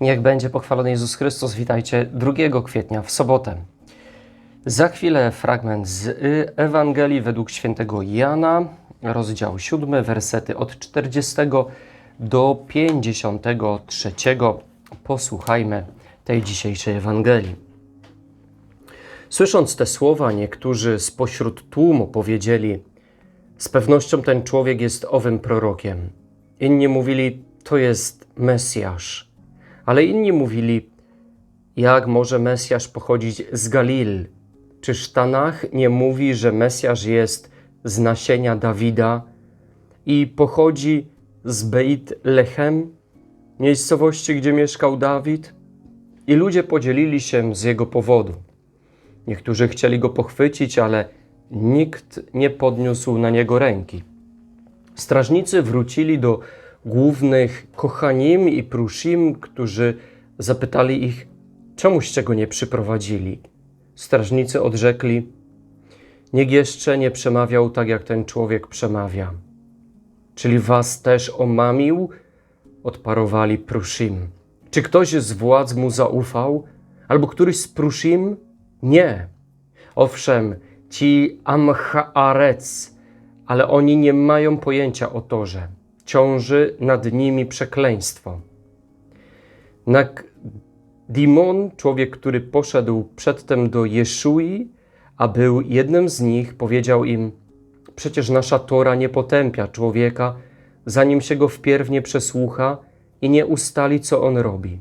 Niech będzie pochwalony Jezus Chrystus. Witajcie 2 kwietnia w sobotę. Za chwilę fragment z Ewangelii według świętego Jana, rozdział 7, wersety od 40 do 53. Posłuchajmy tej dzisiejszej Ewangelii. Słysząc te słowa, niektórzy spośród tłumu powiedzieli: Z pewnością ten człowiek jest owym prorokiem. Inni mówili: To jest Mesjasz. Ale inni mówili: Jak może Mesjasz pochodzić z Galil? Czyż Tanach nie mówi, że Mesjasz jest z nasienia Dawida i pochodzi z Beit Lechem, miejscowości, gdzie mieszkał Dawid? I ludzie podzielili się z jego powodu. Niektórzy chcieli go pochwycić, ale nikt nie podniósł na niego ręki. Strażnicy wrócili do głównych Kochanim i Prushim, którzy zapytali ich, czemuście go nie przyprowadzili. Strażnicy odrzekli, niech jeszcze nie przemawiał tak, jak ten człowiek przemawia. Czyli was też omamił? Odparowali Prushim. Czy ktoś z władz mu zaufał? Albo któryś z Prushim? Nie. Owszem, ci Amharec, ale oni nie mają pojęcia o torze. Ciąży nad nimi przekleństwo. Dimon, człowiek, który poszedł przedtem do Jeszui, a był jednym z nich, powiedział im: Przecież nasza Tora nie potępia człowieka, zanim się go wpierw nie przesłucha i nie ustali, co on robi.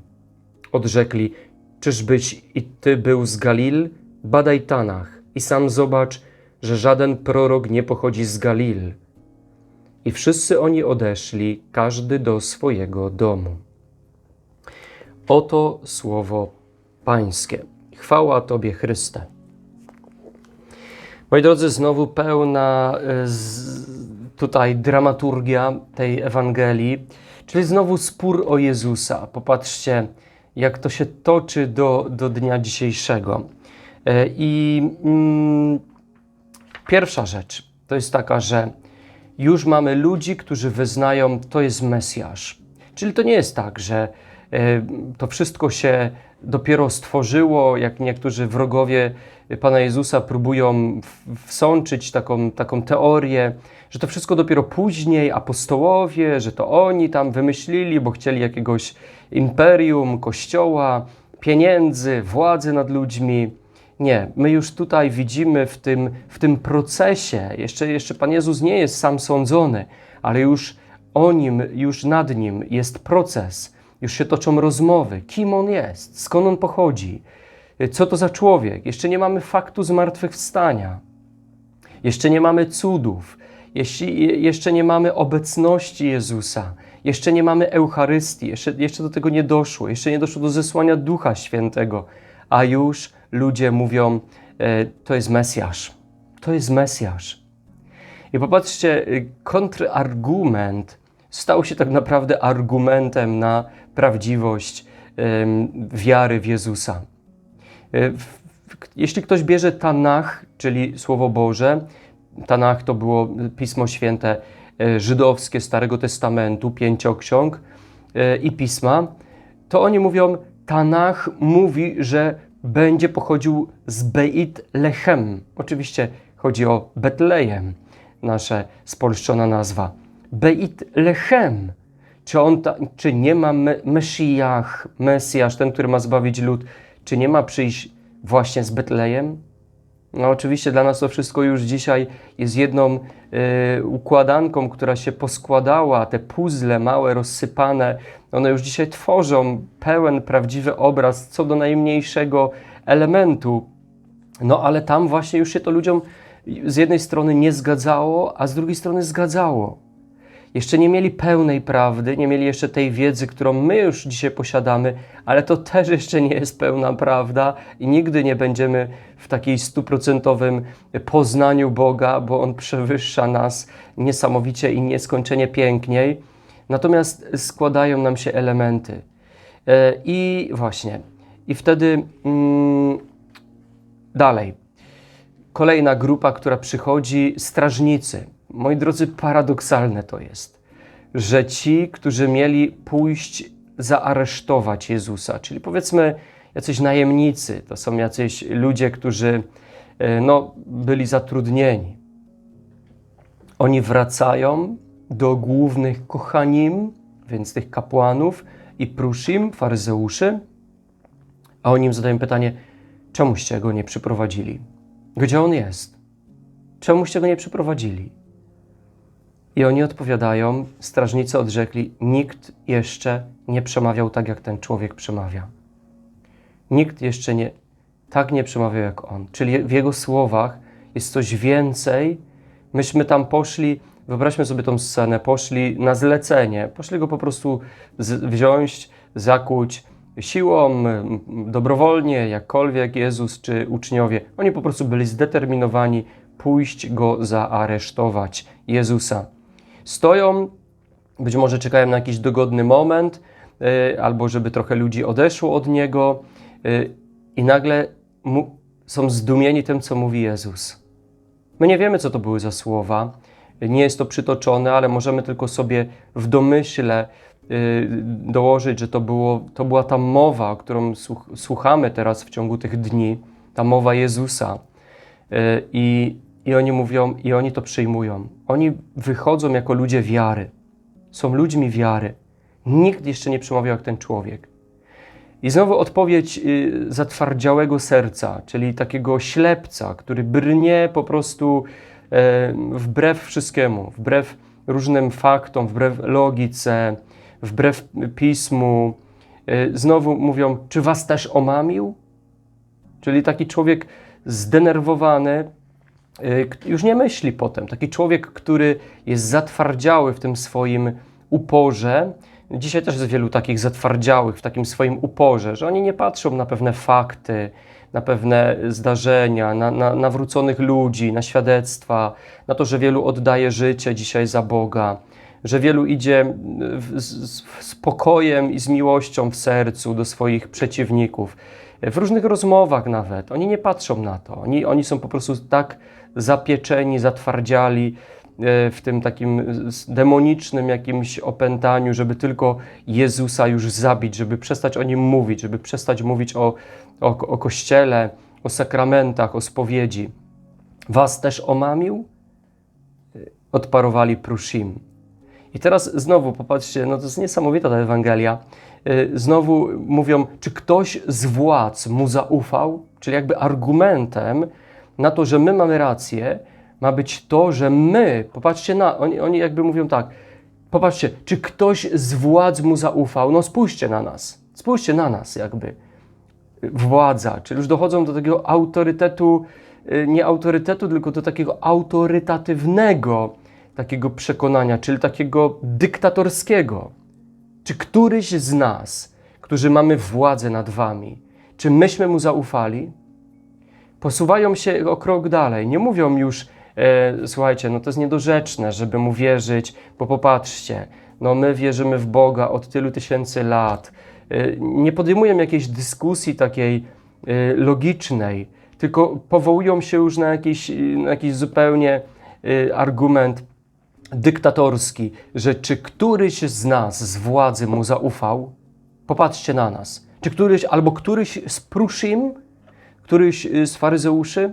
Odrzekli: Czyżbyś i ty był z Galil? Badaj Tanach i sam zobacz, że żaden prorok nie pochodzi z Galil. I wszyscy oni odeszli, każdy do swojego domu. Oto słowo Pańskie. Chwała Tobie, Chryste. Moi drodzy, znowu pełna e, tutaj dramaturgia tej Ewangelii, czyli znowu spór o Jezusa. Popatrzcie, jak to się toczy do, do dnia dzisiejszego. E, I mm, pierwsza rzecz to jest taka, że już mamy ludzi, którzy wyznają, to jest Mesjasz. Czyli to nie jest tak, że e, to wszystko się dopiero stworzyło, jak niektórzy wrogowie Pana Jezusa próbują wsączyć taką, taką teorię, że to wszystko dopiero później apostołowie, że to oni tam wymyślili, bo chcieli jakiegoś imperium, kościoła, pieniędzy, władzy nad ludźmi. Nie, my już tutaj widzimy w tym, w tym procesie, jeszcze, jeszcze Pan Jezus nie jest sam sądzony, ale już o nim, już nad nim jest proces, już się toczą rozmowy, kim on jest, skąd on pochodzi, co to za człowiek. Jeszcze nie mamy faktu zmartwychwstania, jeszcze nie mamy cudów, jeśli, jeszcze nie mamy obecności Jezusa, jeszcze nie mamy Eucharystii, jeszcze, jeszcze do tego nie doszło, jeszcze nie doszło do zesłania Ducha Świętego, a już ludzie mówią, e, to jest Mesjasz, to jest Mesjasz. I popatrzcie, y, kontrargument stał się tak naprawdę argumentem na prawdziwość wiary w Jezusa. E, jeśli ktoś bierze Tanach, czyli Słowo Boże, Tanach to było Pismo Święte e, żydowskie Starego Testamentu, pięcioksiąg e, i pisma, to oni mówią, Tanach mówi, że będzie pochodził z Beit Lechem. Oczywiście chodzi o Betlejem, nasza spolszczona nazwa. Beit Lechem. Czy, on ta, czy nie ma Mesjach, Mesjasz, ten, który ma zbawić lud, czy nie ma przyjść właśnie z Betlejem? No oczywiście dla nas to wszystko już dzisiaj jest jedną y, układanką, która się poskładała, te puzzle małe, rozsypane, one już dzisiaj tworzą pełen, prawdziwy obraz co do najmniejszego elementu. No ale tam właśnie już się to ludziom z jednej strony nie zgadzało, a z drugiej strony zgadzało jeszcze nie mieli pełnej prawdy, nie mieli jeszcze tej wiedzy, którą my już dzisiaj posiadamy, ale to też jeszcze nie jest pełna prawda i nigdy nie będziemy w takiej stuprocentowym poznaniu Boga, bo On przewyższa nas niesamowicie i nieskończenie piękniej. Natomiast składają nam się elementy. E, I właśnie, i wtedy mm, dalej. Kolejna grupa, która przychodzi, strażnicy Moi drodzy, paradoksalne to jest, że ci, którzy mieli pójść zaaresztować Jezusa. Czyli powiedzmy, jacyś najemnicy, to są jacyś ludzie, którzy e, no, byli zatrudnieni. Oni wracają do głównych kochanim, więc tych kapłanów i pruszim, faryzeuszy, a oni im zadają pytanie, czemuście go nie przyprowadzili? Gdzie on jest? Czemuście go nie przyprowadzili? I oni odpowiadają, strażnicy odrzekli, nikt jeszcze nie przemawiał tak, jak ten człowiek przemawia. Nikt jeszcze nie, tak nie przemawiał jak on. Czyli w jego słowach jest coś więcej. Myśmy tam poszli, wyobraźmy sobie tą scenę, poszli na zlecenie, poszli go po prostu z, wziąć, zakuć siłą, dobrowolnie, jakkolwiek Jezus czy uczniowie. Oni po prostu byli zdeterminowani pójść go zaaresztować, Jezusa. Stoją, być może czekają na jakiś dogodny moment, y, albo żeby trochę ludzi odeszło od niego, y, i nagle są zdumieni tym, co mówi Jezus. My nie wiemy, co to były za słowa, nie jest to przytoczone, ale możemy tylko sobie w domyśle y, dołożyć, że to, było, to była ta mowa, którą słuch, słuchamy teraz w ciągu tych dni, ta mowa Jezusa. I, I oni mówią, i oni to przyjmują. Oni wychodzą jako ludzie wiary. Są ludźmi wiary. Nikt jeszcze nie przemawiał jak ten człowiek. I znowu odpowiedź y, zatwardziałego serca, czyli takiego ślepca, który brnie po prostu e, wbrew wszystkiemu, wbrew różnym faktom, wbrew logice, wbrew pismu. E, Znowu mówią, czy was też omamił? Czyli taki człowiek zdenerwowany, już nie myśli potem. Taki człowiek, który jest zatwardziały w tym swoim uporze. Dzisiaj też jest wielu takich zatwardziałych w takim swoim uporze, że oni nie patrzą na pewne fakty, na pewne zdarzenia, na, na nawróconych ludzi, na świadectwa, na to, że wielu oddaje życie dzisiaj za Boga, że wielu idzie w- z, z spokojem i z miłością w sercu do swoich przeciwników. W różnych rozmowach nawet. Oni nie patrzą na to. Oni, oni są po prostu tak zapieczeni, zatwardziali e, w tym takim demonicznym jakimś opętaniu, żeby tylko Jezusa już zabić, żeby przestać o Nim mówić, żeby przestać mówić o, o, o Kościele, o sakramentach, o spowiedzi. Was też omamił? Odparowali pruszim. I teraz znowu popatrzcie, no to jest niesamowita ta Ewangelia. Yy, Znowu mówią, czy ktoś z władz mu zaufał? Czyli jakby argumentem na to, że my mamy rację, ma być to, że my, popatrzcie na, oni, oni jakby mówią tak, popatrzcie, czy ktoś z władz mu zaufał? No spójrzcie na nas, spójrzcie na nas jakby władza, czyli już dochodzą do takiego autorytetu, y, nie autorytetu, tylko do takiego autorytatywnego takiego przekonania, czyli takiego dyktatorskiego. Czy któryś z nas, którzy mamy władzę nad wami, czy myśmy mu zaufali? Posuwają się o krok dalej. Nie mówią już, e, słuchajcie, no to jest niedorzeczne, żeby mu wierzyć, bo popatrzcie, no my wierzymy w Boga od tylu tysięcy lat. E, nie podejmują jakiejś dyskusji takiej e, logicznej, tylko powołują się już na jakiś, na jakiś zupełnie e, argument dyktatorski, że czy któryś z nas z władzy mu zaufał? Popatrzcie na nas. Czy któryś, albo któryś z pruszim, któryś y, z faryzeuszy?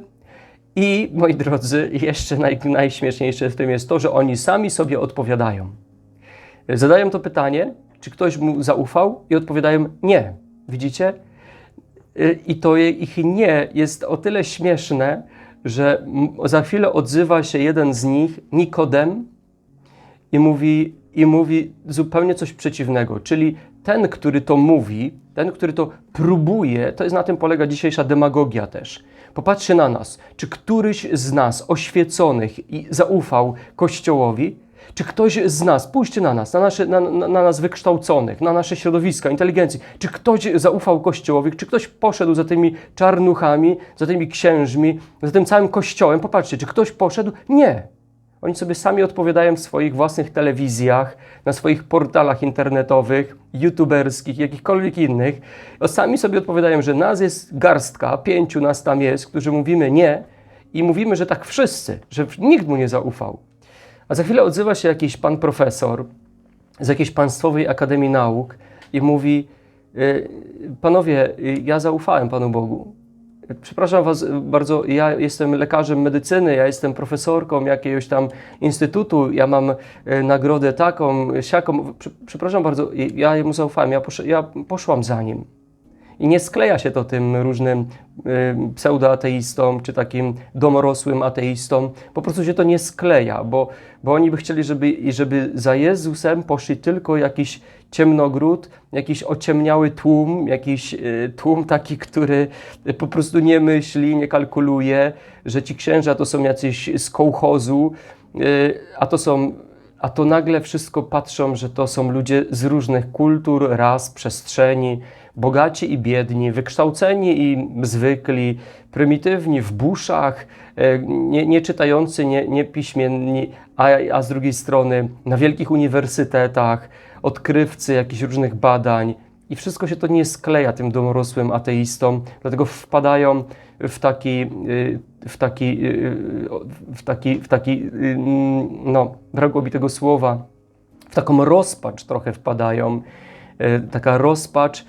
I moi drodzy, jeszcze naj, najśmieszniejsze w tym jest to, że oni sami sobie odpowiadają. Zadają to pytanie, czy ktoś mu zaufał, i odpowiadają nie. Widzicie? Y, I to ich nie jest o tyle śmieszne, że za chwilę odzywa się jeden z nich, Nikodem, i mówi, i mówi zupełnie coś przeciwnego. Czyli ten, który to mówi, ten, który to próbuje, to jest na tym polega dzisiejsza demagogia też. Popatrzcie na nas. Czy któryś z nas oświeconych i zaufał Kościołowi? Czy ktoś z nas, spójrzcie na nas, na, nasze, na, na, na nas wykształconych, na nasze środowiska, inteligencji, czy ktoś zaufał Kościołowi, czy ktoś poszedł za tymi czarnuchami, za tymi księżmi, za tym całym Kościołem? Popatrzcie, czy ktoś poszedł? Nie. Oni sobie sami odpowiadają w swoich własnych telewizjach, na swoich portalach internetowych, youtuberskich, jakichkolwiek innych. Sami sobie odpowiadają, że nas jest garstka, pięciu nas tam jest, którzy mówimy nie i mówimy, że tak wszyscy, że nikt mu nie zaufał. A za chwilę odzywa się jakiś pan profesor z jakiejś państwowej akademii nauk i mówi: y, Panowie, y, ja zaufałem Panu Bogu. Przepraszam Was bardzo, ja jestem lekarzem medycyny, ja jestem profesorką jakiegoś tam instytutu, ja mam e, nagrodę taką, siaką. Prze- Przepraszam bardzo, ja jemu zaufałem, ja poszłam za nim. I nie skleja się to tym różnym y, pseudoateistom, czy takim domorosłym ateistom. Po prostu się to nie skleja, bo, bo oni by chcieli, żeby, żeby za Jezusem poszli tylko jakiś ciemnogród, jakiś ociemniały tłum, jakiś y, tłum taki, który po prostu nie myśli, nie kalkuluje, że ci księża to są jacyś z kołchozu, y, a to są a to nagle wszystko patrzą, że to są ludzie z różnych kultur, ras, przestrzeni, bogaci i biedni, wykształceni i zwykli, prymitywni w buszach, e, nie, nie czytający, nie, nie piśmienni, a, a z drugiej strony na wielkich uniwersytetach, odkrywcy jakichś różnych badań. I wszystko się to nie skleja tym domorosłym ateistom, dlatego wpadają w taki, y, w taki, y, w taki, w taki, y, no, brakło mi tego słowa, w taką rozpacz trochę wpadają, y, taka rozpacz y,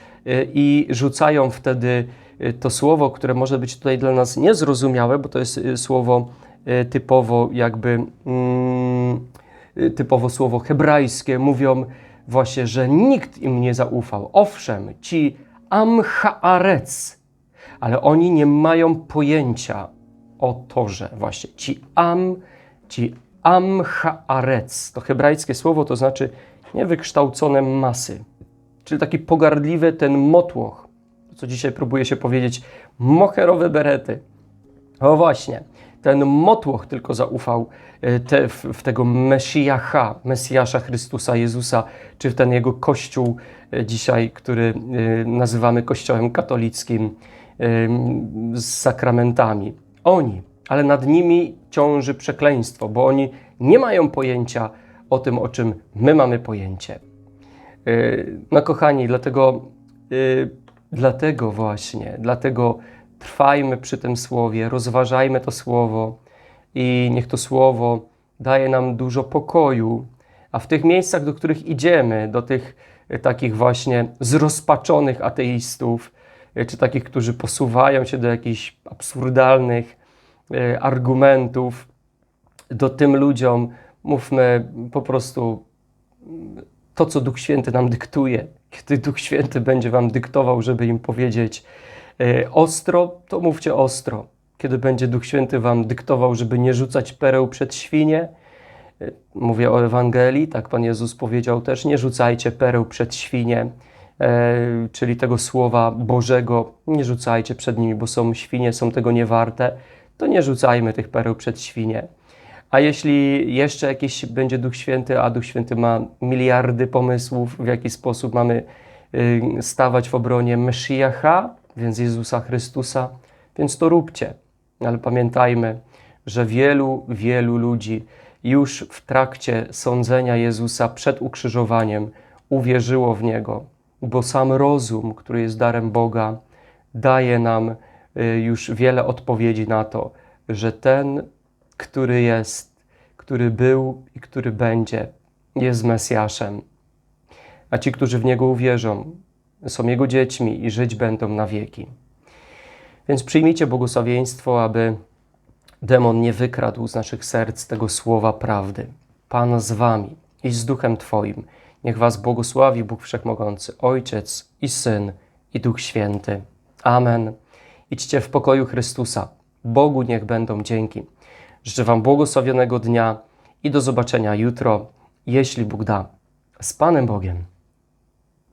i rzucają wtedy y, to słowo, które może być tutaj dla nas niezrozumiałe, bo to jest y, słowo y, typowo jakby, mm, y, typowo słowo hebrajskie, mówią właśnie, że nikt im nie zaufał. Owszem, ci Amhaarec, ale oni nie mają pojęcia o Torze. Właśnie ci Am, ci Amhaarec, to hebrajskie słowo, to znaczy niewykształcone masy, czyli taki pogardliwy ten motłoch, co dzisiaj próbuje się powiedzieć, moherowe berety. O właśnie, ten motłoch tylko zaufał e, te, w, w tego Mesjacha, Mesjasza Chrystusa Jezusa, czy w ten jego kościół e, dzisiaj, który e, nazywamy kościołem katolickim z sakramentami. Oni, ale nad nimi ciąży przekleństwo, bo oni nie mają pojęcia o tym, o czym my mamy pojęcie. Yy, No kochani, dlatego, yy, dlatego właśnie, dlatego trwajmy przy tym słowie, rozważajmy to słowo i niech to słowo daje nam dużo pokoju, a w tych miejscach, do których idziemy, do tych yy, takich właśnie zrozpaczonych ateistów, czy takich, którzy posuwają się do jakichś absurdalnych yy, argumentów, do tym ludziom mówmy po prostu to, co Duch Święty nam dyktuje. Kiedy Duch Święty będzie Wam dyktował, żeby im powiedzieć e, ostro, to mówcie ostro. Kiedy będzie Duch Święty Wam dyktował, żeby nie rzucać pereł przed świnie, e, mówię o Ewangelii, tak Pan Jezus powiedział też, nie rzucajcie pereł przed świnie, e, czyli tego słowa Bożego, nie rzucajcie przed nimi, bo są świnie, są tego nie warte, to nie rzucajmy tych pereł przed świnie. A jeśli jeszcze jakiś będzie Duch Święty, a Duch Święty ma miliardy pomysłów, w jaki sposób mamy y, stawać w obronie Mesziacha, więc Jezusa Chrystusa, więc to róbcie. Ale pamiętajmy, że wielu, wielu ludzi już w trakcie sądzenia Jezusa przed ukrzyżowaniem uwierzyło w Niego, bo sam rozum, który jest darem Boga, daje nam y, już wiele odpowiedzi na to, że ten, który jest, który był i który będzie, jest Mesjaszem. A ci, którzy w Niego uwierzą, są Jego dziećmi i żyć będą na wieki. Więc przyjmijcie błogosławieństwo, aby demon nie wykradł z naszych serc tego słowa prawdy. Pan z wami i z duchem Twoim. Niech was błogosławi Bóg Wszechmogący, Ojciec i Syn i Duch Święty. Amen. Idźcie w pokoju Chrystusa. Bogu niech będą dzięki. Życzę Wam błogosławionego dnia i do zobaczenia jutro, jeśli Bóg da. Z Panem Bogiem.